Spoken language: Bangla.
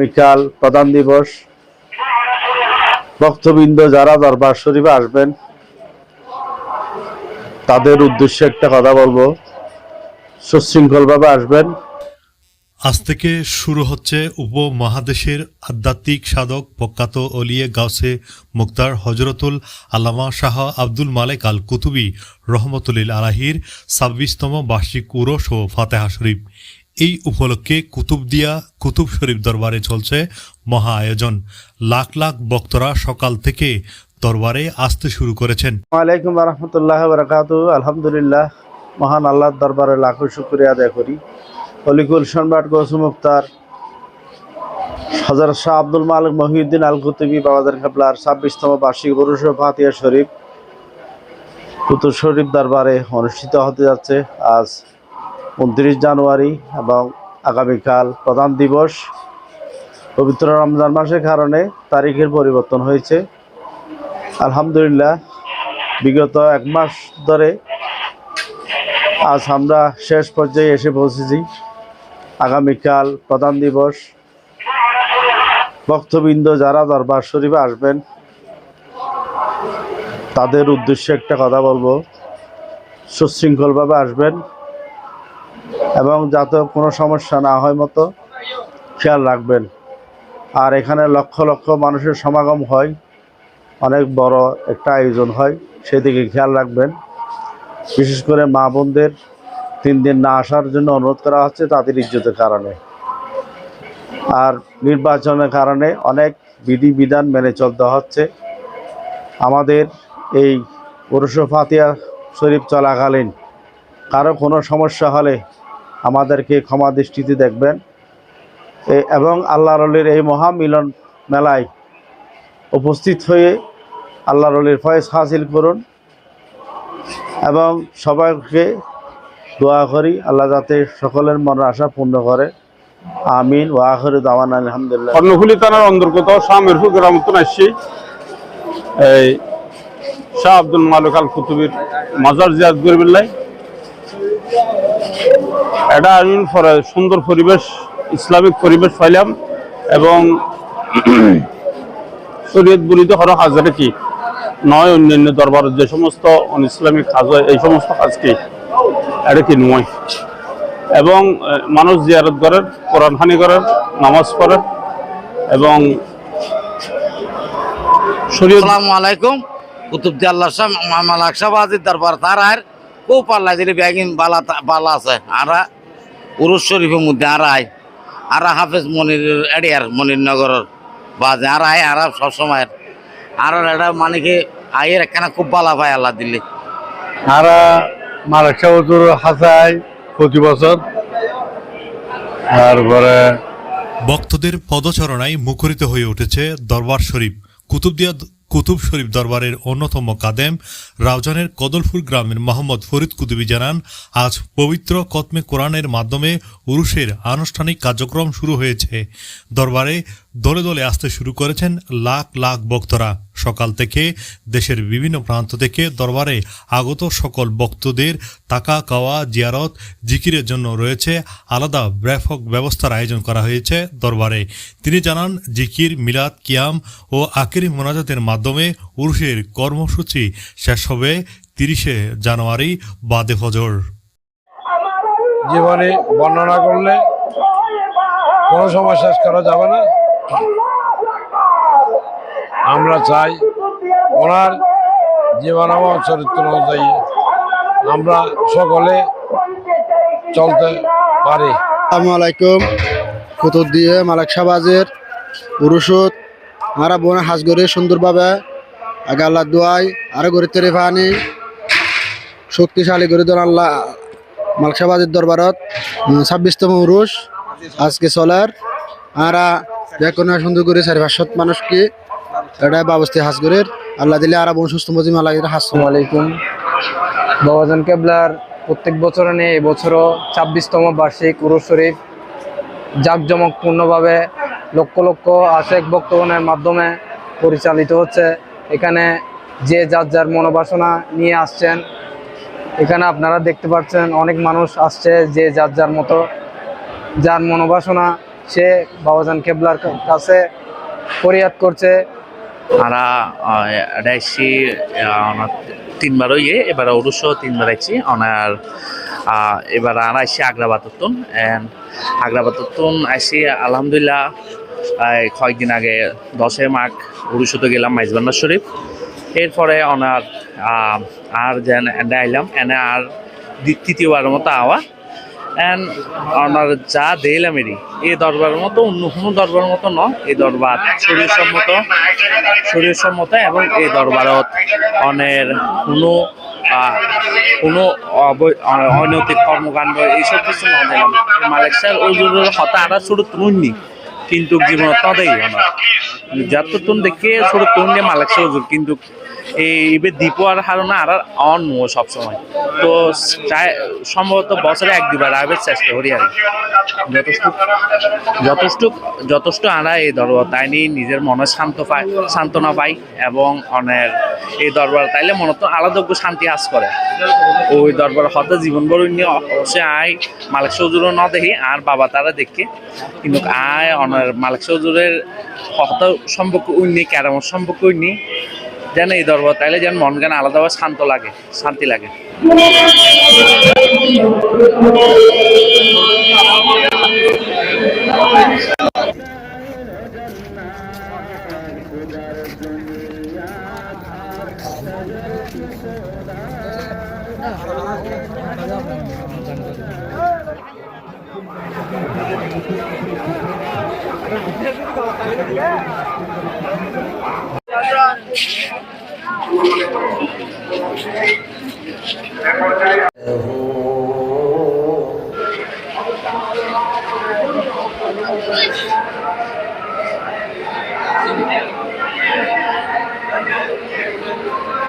আগামীকাল প্রধান দিবস। ভক্তবৃন্দ যারা দরবার শরীফে আসবেন, তাদের উদ্দেশ্যে একটা কথা বলব। সুশৃঙ্খলভাবে আসবেন। আজ থেকে শুরু হচ্ছে উপমহাদেশের আধ্যাত্মিক সাধক প্রখ্যাত অলিয়ে গাউসে মুক্তার হজরতুল আল্লামা শাহ আব্দুল মালেক আল কুতুবি রহমতুল্লিল আলাহির ছাব্বিশতম বার্ষিক উরস ও ফাতেহা শরীফ। এই উপলক্ষে কুতুবদিয়া কুতুব শরীফ দরবারে চলছে মহা আয়োজন। লাখ লাখ ভক্তরা সকাল থেকে দরবারে আসতে শুরু করেছেন। আলাইকুম রহমতুল্লাহ বরকাত আলহামদুলিল্লাহ, মহান আল্লাহর দরবারে লাখো শুক্রিয়া আদায় করি। অলিকুল সম্রাট গৌসু মুক্তার হজরত শাহ আব্দুল মালিক মহিউদ্দিন আল কুতুবি বাবাদের কাবলার ছাব্বিশতম বার্ষিক উরুষ ফাতিয়া শরীফ কুতুব শরীফ দরবারে অনুষ্ঠিত হতে যাচ্ছে। আজ উনত্রিশ জানুয়ারি এবং আগামীকাল প্রধান দিবস। পবিত্র রমজান মাসের কারণে তারিখের পরিবর্তন হয়েছে। আলহামদুলিল্লাহ, বিগত এক মাস ধরে আজ আমরা শেষ পর্যায়ে এসে পৌঁছেছি। আগামীকাল প্রধান দিবস। ভক্তবৃন্দ যারা দরবার শরীফে আসবেন, তাদের উদ্দেশ্যে একটা কথা বলব। সুশৃঙ্খলভাবে আসবেন। এবং যাতে কোনো সমস্যা না হয় মতো খেয়াল রাখবেন। আর এখানে লক্ষ লক্ষ মানুষের সমাগম হয়। অনেক বড় একটা আয়োজন হয়, সেদিকে খেয়াল রাখবেন। বিশেষ করে মা বোনদের তিন দিন না আসার জন্য অনুরোধ করা হচ্ছে তাদের ইজ্জতের কারণে। আর নির্বাচনের কারণে অনেক বিধি বিধান মেনে চলতে হচ্ছে। আমাদের এই পুরুষ ফাতিয়া শরীফ চলাকালীন কারও কোনো সমস্যা হলে আমাদেরকে ক্ষমা দৃষ্টিতে দেখবেন। এবং আল্লাহ রলির এই মহামিলন মেলায় উপস্থিত হয়ে আল্লাহ রলির ফয়েজ হাসিল করুন এবং সবাইকে দোয়া করি, আল্লাহ যাতে সকলের মনের আশা পূর্ণ করে। আমিন। ওয়াখরি দাওয়ান আলহামদুলিল্লাহ। কর্ণফুলি থানার অন্তর্গত শামের ফুকের মতন আসছি। এই শাহ আব্দুল মালিক আল কুতুবির মাজার জিয়াদ গরিবিল্লাই এটা আমি সুন্দর পরিবেশ, ইসলামিক পরিবেশ পাইলাম এবং শরীয়ত বুনিতে হর হাজারে কি? নয় অন্যান্য দরবারের যে সমস্ত অন ইসলামিক কাজ হয়, এই সমস্ত কাজ কি? এটা কি নয়? এবং মানুষ জিয়ারত করেন কোরআন হানি করেন নামাজ পড়েন এবং আলাইকুম। কুতুবদি আল্লাহ শাহ মামালাক শাহবাজির দরবার, তার আর কো পাল্লা দিলে ব্যাগিন বালা বালা আছে, আরা উরুস শরীফের মধ্যে আর আয়। আরা হাফেজ মনির এডিয়ার মনির নগরের বাজে। আর আয় আর সবসময় আর এটা মানে কি আয়ের একখানা খুব বালা পায় আল্লাহ দিলে। আর মারাক্ষা বছর হাসায় প্রতি বছর। তারপরে ভক্তদের পদচারণায় মুখরিত হয়ে উঠেছে দরবার শরীফ। কুতুবদিয়া কুতুব শরীফ দরবারের অন্যতম কাদেম রাউজানের কদলফুল গ্রামের মোহাম্মদ ফরিদ কুতুবি জানান, আজ পবিত্র কতমে কোরআনের মাধ্যমে উরুষের আনুষ্ঠানিক কার্যক্রম শুরু হয়েছে। দরবারে দলে দলে আসতে শুরু করেছেন লাখ লাখ ভক্তরা। সকাল থেকে দেশের বিভিন্ন প্রান্ত থেকে দরবারে আগত সকল ভক্তদের তাকা কাওয়া জিয়ারত, জিকিরের জন্য রয়েছে আলাদা ব্যাপক ব্যবস্থার আয়োজন করা হয়েছে দরবারে। তিনি জানান, জিকির, মিলাদ, কিয়াম ও আকেরি মোনাজাতের মাধ্যমে উরুষের কর্মসূচি শেষ হবে তিরিশে জানুয়ারি বাদে ফজর। জীবনে বর্ণনা করলে কোনো সময় শেষ করা যাবে না। আমরা চাই ওনার জীবনামা চরিত্র অনুযায়ী আমরা সকলে চলতে পারি। আসসালামু আলাইকুম। কুতুব দিয়ে মালাক সাবাজের উরুষত আমরা বোনে হাজ করে সুন্দরভাবে আগে আল্লাহ দোয়াই, আরও করে তেরে পানি শক্তিশালী করে আল্লাহ মালাক দরবারত। ছাব্বিশতম পুরুষ আজকে চলার আমরা দেখুন সুন্দর করে চারি পাঁচশত মানুষকে এটা হাজ করে আল্লাহ দিলে আর বোন সুস্থ মজি মালা হাস আলাইকুম। বাবাজান কেবলার প্রত্যেক বছরে নিয়ে এবছরও ছাব্বিশতম বার্ষিক উরুস শরীফ। জাঁকজমকপূর্ণভাবে লক্ষ লক্ষ আশেক বক্তগণের মাধ্যমে পরিচালিত হচ্ছে। এখানে যে যার যার মনোবাসনা নিয়ে আসছেন, এখানে আপনারা দেখতে পাচ্ছেন অনেক মানুষ আসছে যে যার যার মতো। যার মনোবাসনা সে বাবাজান কেবলার কাছে ফরিয়াদ করছে। এসছি ওনার তিনবার ইয়ে এবার অরুষ তিনবার আইছি ওনার এবার আর আইসি আগ্রাবাতন এন্ড আগ্রাবাতন আইসি, আলহামদুলিল্লাহ কয়েকদিন আগে দশে মাঘ উড়ুষতে গেলাম মাইজবান্না শরীফ। এরপরে ওনার আর যেন এনে আইলাম, এনে আর তৃতীয়বারের মতো আওয়া। এন্ড ওনার যা দিলাম এরি এই দরবারের মতো, অন্য কোনো দরবারের মতো ন এই দরবার শরীর সম্মত শরীর সম্মত এবং এই দরবারত অনের কোনো কোনো অনৈতিক কর্মকাণ্ড, এইসব কিছু ন দিলাম মালয়েশিয়ার ওজুরের হতা আরা ছোট তুনুননি কিন্তু জীবনত নদেই যত তুন দেখে ছোট দিয়ে মালয়েশিয়া ওজুর কিন্তু এই দ্বীপ আর হারনা আর অন নো সবসময়। তো সম্ভবত বছরে এক দুবার আবার চেষ্টা করি আর যথেষ্ট যথেষ্ট যথেষ্ট আনা এই দরবার, তাই নিয়ে নিজের মনে শান্ত পায়, সান্ত্বনা পাই এবং অনেক এই দরবার, তাইলে মনে তো আলাদা শান্তি আস করে। ওই দরবার হতে জীবন বড় নিয়ে অবশ্যই আয় মালিক সজুরও ন দেখি, আর বাবা তারা দেখে। কিন্তু আয় অনার মালিক সজুরের হত সম্পর্ক উন্নি ক্যারামর সম্পর্ক উন্নি যেন এই ধর্ম তাইলে যেন মন কেন আলাদাভাবে শান্ত লাগে শান্তি লাগে। É, eu vou